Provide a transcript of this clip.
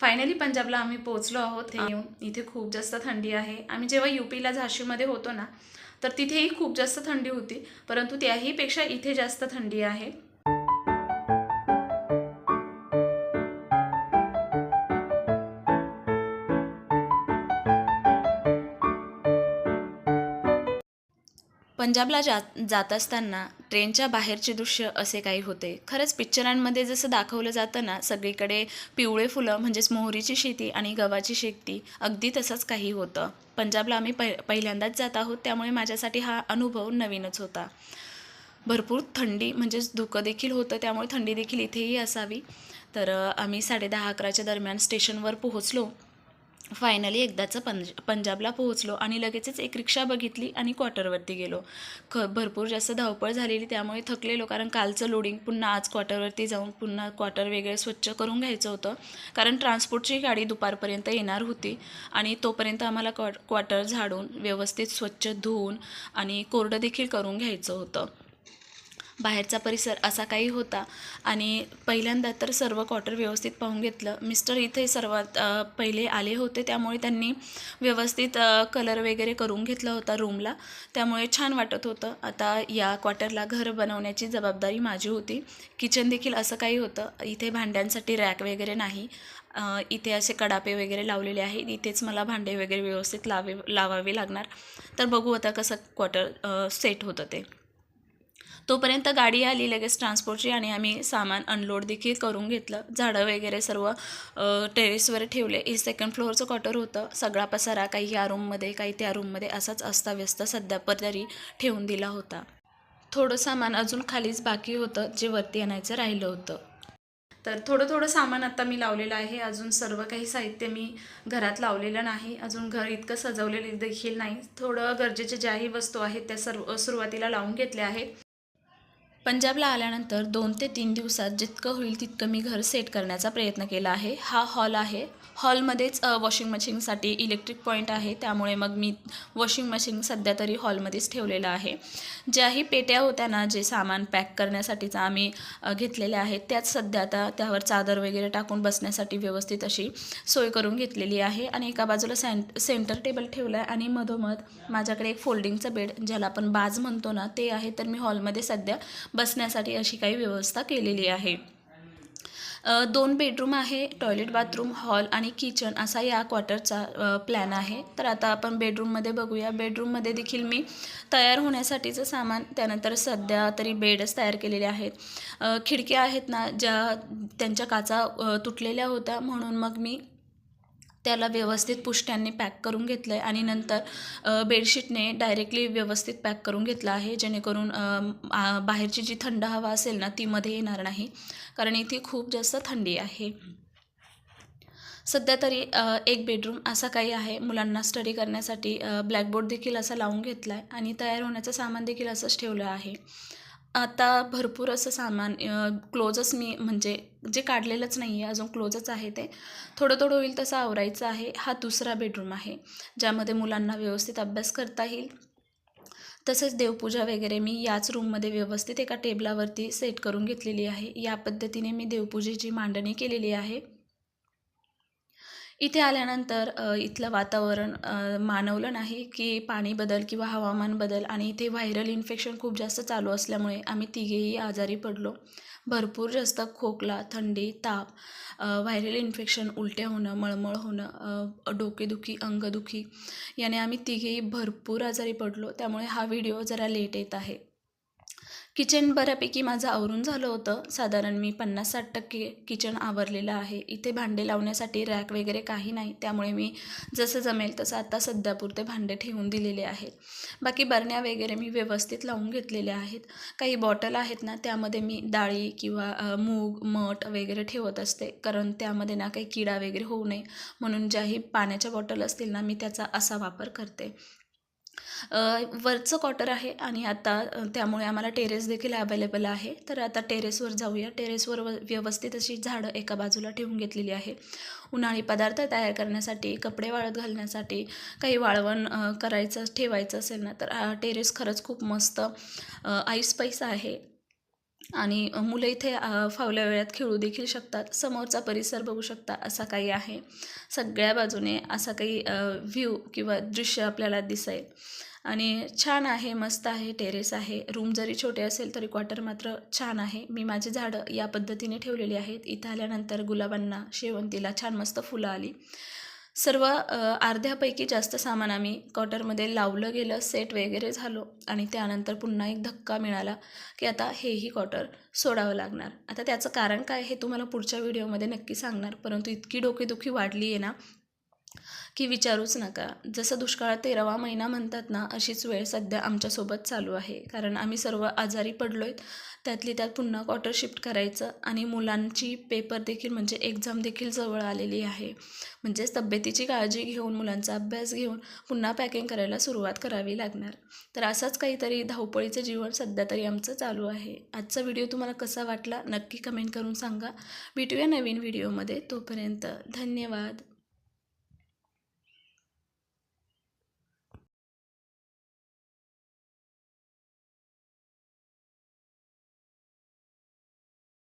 Finally पंजाबला आम्ही पोहोचलो आहोत हे येऊन. इथे खूप जास्त थंडी आहे. आम्ही जेव्हा युपीला झाशीमध्ये होतो ना तर तिथेही खूप जास्त थंडी होती. परंतु त्याहीपेक्षा इथे जास्त थंडी आहे. पंजाबला जात जात असताना ट्रेनच्या बाहेरचे दृश्य असे काही होते. खरंच पिक्चरांमध्ये जसं दाखवलं जातं ना सगळीकडे पिवळे फुलं म्हणजेच मोहरीची शेती आणि गव्हाची शेती अगदी तसंच काही होतं. पंजाबला आम्ही पै पहिल्यांदाच जात आहोत त्यामुळे माझ्यासाठी हा अनुभव नवीनच होता. भरपूर थंडी म्हणजेच धुकं देखील होतं त्यामुळे थंडी देखील इथेही असावी. तर आम्ही आम्ही साडेदहा अकराच्या दरम्यान स्टेशनवर पोहोचलो. फायनली एकदाचं पंज पंजाबला पोहोचलो आणि लगेचच एक रिक्षा बघितली आणि क्वार्टरवरती गेलो. ख भरपूर जास्त धावपळ झालेली त्यामुळे थकलेलो. कारण कालचं लोडिंग पुन्हा आज क्वार्टरवरती जाऊन पुन्हा क्वार्टर वेगळे स्वच्छ करून घ्यायचं होतं. कारण ट्रान्सपोर्टची गाडी दुपारपर्यंत येणार होती आणि तोपर्यंत आम्हाला क्वा क्वार्टर झाडून व्यवस्थित स्वच्छ धुवून आणि कोरडं देखील करून घ्यायचं होतं. बाहेरचा परिसर असा काही होता. आणि पहिल्यांदा तर सर्व क्वार्टर व्यवस्थित पाहून घेतलं. मिस्टर इथे सर्वात पहिले आले होते. त्यामुळे त्यांनी व्यवस्थित कलर वगैरे करून घेतला होता रूमला त्यामुळे छान वाटत होतं. आता या क्वार्टरला घर बनवण्याची जबाबदारी माझी होती. किचन देखील असं काही होतं. इथे भांड्यांसाठी रॅक वगैरे नाही. इथे असे कडापे वगैरे लावलेले आहेत इथेच मला भांडे वगैरे व्यवस्थित लावे लावावे लागणार. तर बघू आता कसं क्वार्टर सेट होतं ते. तोपर्यंत गाडी आली लगेच ट्रान्सपोर्टची आणि आम्ही सामान अनलोड देखील करून घेतलं. झाडं वगैरे सर्व टेरेसवर ठेवले. हे सेकंड फ्लोअरचं क्वार्टर होतं. सगळा पसारा काही या रूममध्ये काही त्या रूममध्ये असाच अस्ताव्यस्त सध्या तरी ठेवून दिला होता. थोडं सामान अजून खालीच बाकी होतं जे वरती आणायचं राहिलं होतं. तर थोडं थोडं सामान आता मी लावलेलं आहे. अजून सर्व काही साहित्य मी घरात लावलेलं नाही. अजून घर इतकं सजवलेलं देखील नाही. थोडं गरजेच्या ज्याही वस्तू आहेत त्या सर्व सुरुवातीला लावून घेतल्या आहेत. पंजाबला आल्यानंतर दोन ते तीन दिवसात जितकं होईल तितकं मी घर सेट करण्याचा प्रयत्न केला आहे. हा हॉल आहे. हॉलमध्येच वॉशिंग मशीनसाठी इलेक्ट्रिक पॉईंट आहे. त्यामुळे मग मी वॉशिंग मशीन सध्या तरी हॉलमध्येच ठेवलेलं आहे. ज्याही पेट्या होत्या ना जे सामान पॅक करण्यासाठीचं आम्ही घेतलेल्या आहेत त्याच सध्या आता त्यावर चादर वगैरे टाकून बसण्यासाठी व्यवस्थित अशी सोय करून घेतलेली आहे. आणि एका बाजूला सेंट सेंटर टेबल ठेवलं आहे आणि मधोमध माझ्याकडे एक फोल्डिंगचं बेड ज्याला आपण बाज म्हणतो ना ते आहे. तर मी हॉलमध्ये सध्या बसण्यासाठी अशी काही व्यवस्था केलेली आहे. दोन बेडरूम आहे टॉयलेट बाथरूम हॉल आणि किचन असा या क्वार्टरचा प्लॅन आहे. तर आता आपण बेडरूममध्ये बघूया. बेडरूममध्ये देखील मी तयार होण्यासाठीचं सामान त्यानंतर सध्या तरी बेडच तयार केलेले आहेत. खिडक्या आहेत ना ज्या त्यांच्या काचा तुटलेल्या होत्या म्हणून मग मी त्याला व्यवस्थित पुष्ट्यांनी पॅक करून घेतलं आहे आणि नंतर बेडशीटने डायरेक्टली व्यवस्थित पॅक करून घेतलं आहे जेणेकरून बाहेरची जी थंड हवा असेल ना ती मध्ये येणार नाही. कारण इथे खूप जास्त थंडी आहे. सध्या तरी एक बेडरूम असा काही आहे. मुलांना स्टडी करण्यासाठी ब्लॅकबोर्ड देखील असा लावून घेतला आहे आणि तयार होण्याचं सामान देखील असंच ठेवलं आहे. आता भरपूर असं सामान क्लोजच मी म्हणजे जे काढलेलंच नाही आहे अजून क्लोजच आहे ते थोडं थोडं होईल तसं आवरायचं आहे. हा दुसरा बेडरूम आहे ज्यामध्ये मुलांना व्यवस्थित अभ्यास करता येईल. तसेच देवपूजा वगैरे मी याच रूममध्ये व्यवस्थित एका टेबलावरती सेट करून घेतलेली आहे. या पद्धतीने मी देवपूजेची मांडणी केलेली आहे. इथे आल्यानंतर इथलं वातावरण मानवलं नाही की पाणी बदल किंवा हवामान बदल आणि इथे व्हायरल इन्फेक्शन खूप जास्त चालू असल्यामुळे आम्ही तिघेही आजारी पडलो. भरपूर जास्त खोकला थंडी ताप व्हायरल इन्फेक्शन उलट्या होणं मळमळ होणं डोकेदुखी अंगदुखी याने आम्ही तिघेही भरपूर आजारी पडलो. त्यामुळे हा व्हिडिओ जरा लेट येत आहे. किचन बऱ्यापैकी माझं आवरून झालं होतं. साधारण मी पन्नास साठ टक्के किचन आवरलेलं आहे. इथे भांडे लावण्यासाठी रॅक वगैरे काही नाही. त्यामुळे मी जसं जमेल तसं आता सध्यापुरते भांडे ठेवून दिलेले आहेत. बाकी बरण्या वगैरे मी व्यवस्थित लावून घेतलेल्या आहेत. काही बॉटल आहेत ना त्यामध्ये मी डाळी किंवा मूग मठ वगैरे ठेवत असते. कारण त्यामध्ये ना काही किडा वगैरे होऊ नये. म्हणून ज्याही पाण्याच्या बॉटल असतील ना मी त्याचा असा वापर करते. वरचं क्वार्टर आहे आणि आता त्यामुळे आम्हाला टेरेस देखील अवेलेबल आहे. तर आता टेरेसवर जाऊया. टेरेसवर व व्यवस्थित अशी झाडं एका बाजूला ठेवून घेतलेली आहे. उन्हाळी पदार्थ तयार करण्यासाठी कपडे वाळत घालण्यासाठी काही वाळवण करायचं ठेवायचं असेल ना तर टेरेस खरंच खूप मस्त आईस पैसा आहे. आणि मुलं इथे फावल्या वेळात खेळू देखील शकतात. समोरचा परिसर बघू शकता असा काही आहे. सगळ्या बाजूने असा काही व्ह्यू किंवा दृश्य आपल्याला दिसेल. आणि छान आहे मस्त आहे टेरेस आहे. रूम जरी छोटे असेल तरी क्वार्टर मात्र छान आहे. मी माझी झाडं या पद्धतीने ठेवलेली आहेत. इथं आल्यानंतर गुलाबांना शेवंतीला छान मस्त फुलं आली. सर्व अर्ध्यापैकी जास्त सामान आम्ही कॉटरमध्ये लावलं गेलं सेट वगैरे झालो आणि त्यानंतर पुन्हा एक धक्का मिळाला की आता हेही कॉटर सोडावं लागणार. आता त्याचं कारण काय हे तुम्हाला पुढच्या व्हिडिओमध्ये नक्की सांगणार परंतु इतकी डोकेदुखी वाढली आहे ना की विचारूच नका. जसं दुष्काळात तेरावा महिना म्हणतात ना अशीच वेळ सध्या आमच्यासोबत चालू आहे. कारण आम्ही सर्व आजारी पडलो आहेत त्यातली त्यात पुन्हा क्वार्टर शिफ्ट करायचं आणि मुलांची पेपर देखील म्हणजे एक्झाम देखील जवळ आलेली आहे. म्हणजेच तब्येतीची काळजी घेऊन मुलांचा अभ्यास घेऊन पुन्हा पॅकिंग करायला सुरुवात करावी लागणार. तर असंच काहीतरी धावपळीचं जीवन सध्या तरी आमचं चालू आहे. आजचा व्हिडिओ तुम्हाला कसा वाटला नक्की कमेंट करून सांगा. भेटूया नवीन व्हिडिओमध्ये तोपर्यंत धन्यवाद.